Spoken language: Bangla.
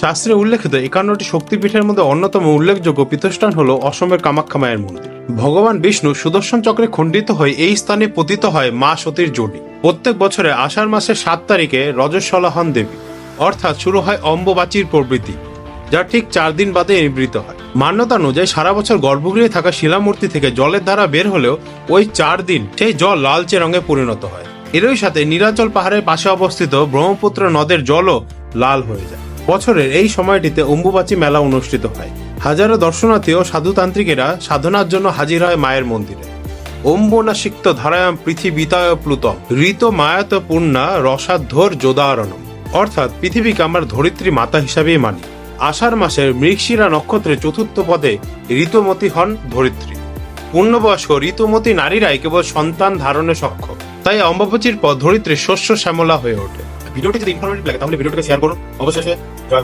শাস্ত্রে উল্লেখিত একান্নটি শক্তিপীঠের মধ্যে অন্যতম উল্লেখযোগ্য পীঠস্থান হল অসমের কামাখ্যা মায়ের মন্দির। ভগবান বিষ্ণু সুদর্শন চক্রে খণ্ডিত হয়ে এই স্থানে পতিত হয় মা সতীর জড়ি প্রত্যেক বছরে আষাঢ় মাসের সাত তারিখে রজস্বলা হন দেবী, অর্থাৎ শুরু হয় অম্ববাচীর প্রবৃত্তি যা ঠিক চার দিন বাদে নিবৃত হয়। মান্যতা অনুযায়ী সারা বছর গর্ভগৃহে থাকা শিলামূর্তি থেকে জলের ধারা বের হলেও ওই চার দিন সেই জল লালচে রঙে পরিণত হয়। এরই সাথে নীলাচল পাহাড়ের পাশে অবস্থিত ব্রহ্মপুত্র নদের জলও লাল হয়ে যায়। বছরের এই সময়টিতে অম্বুবাচী মেলা অনুষ্ঠিত হয়। হাজারো দর্শনার্থী ও সাধুতান্ত্রিকেরা সাধনার জন্য হাজির হয় মায়ের মন্দিরে। অম্বনা সিক্ত ধারায়াম পৃথিবীতায় প্লুত ঋত মায়াত পূর্ণা রসাধ্বর যোদারণম। অর্থাৎ পৃথিবীকে আমার ধরিত্রী মাতা হিসাবেই মানি। আষাঢ় মাসের মৃগশিরা নক্ষত্রের চতুর্থ পদে ঋতুমতী হন ধরিত্রী। পূর্ণবয়স্ক ঋতুমতী নারীরাই কেবল সন্তান ধারণে সক্ষম। তাই অম্বাবচীর পর ধরিত্রী শস্য শ্যামলা হয়ে ওঠে। ভিডিওটি যদি ইনফরমেটিভ লাগে তাহলে ভিডিওটিকে শেয়ার করুন। অবশেষে জয়